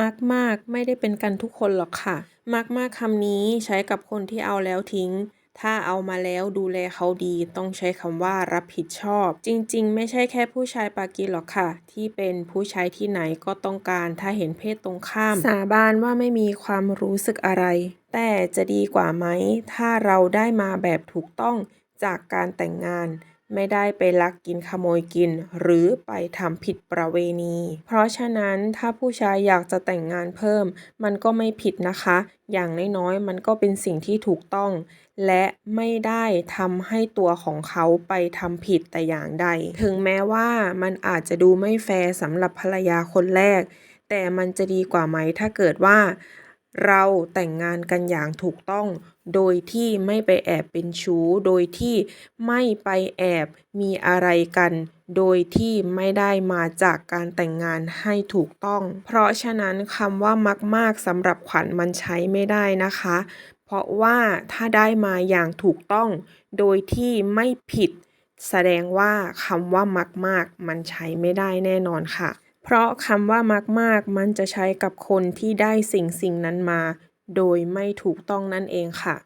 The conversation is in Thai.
มักมากไม่ได้เป็นกันทุกคนหรอกค่ะ มักมากคำนี้ใช้กับคนที่เอาแล้วทิ้ง ถ้าเอามาแล้วดูแลเขาดีต้องใช้คำว่ารับผิดชอบ จริงๆ ไม่ใช่แค่ผู้ชายปากีหรอกค่ะ ที่เป็นผู้ชายที่ไหนก็ต้องการถ้าเห็นเพศตรงข้าม สาบานว่าไม่มีความรู้สึกอะไร แต่จะดีกว่าไหม ถ้าเราได้มาแบบถูกต้องจากการแต่งงาน ไม่ได้ไปลักกินขโมยกิน หรือไปทำผิดประเวณี เพราะฉะนั้นถ้าผู้ชายอยากจะแต่งงานเพิ่ม มันก็ไม่ผิดนะคะ อย่างน้อยๆมันก็เป็นสิ่งที่ถูกต้อง และไม่ได้ทำให้ตัวของเขาไปทำผิดแต่อย่างใด ถึงแม้ว่ามันอาจจะดูไม่แฟร์สำหรับภรรยาคนแรก แต่มันจะดีกว่าไหมถ้าเกิดว่า เราแต่งงานกันอย่างถูกต้อง โดยที่ไม่ไปแอบเป็นชู้ โดยที่ไม่ไปแอบมีอะไรกัน โดยที่ไม่ได้มาจากการแต่งงานให้ถูกต้อง เพราะฉะนั้นคำว่ามักมากสำหรับขวัญมันใช้ไม่ได้นะคะ เพราะว่าถ้าได้มาอย่างถูกต้อง โดยที่ไม่ผิด แสดงว่าคำว่ามักมากมันใช้ไม่ได้แน่นอนค่ะ เพราะคำว่ามากมากมันจะใช้กับคนที่ได้สิ่งสิ่งนั้นมา โดยไม่ถูกต้องนั่นเองค่ะ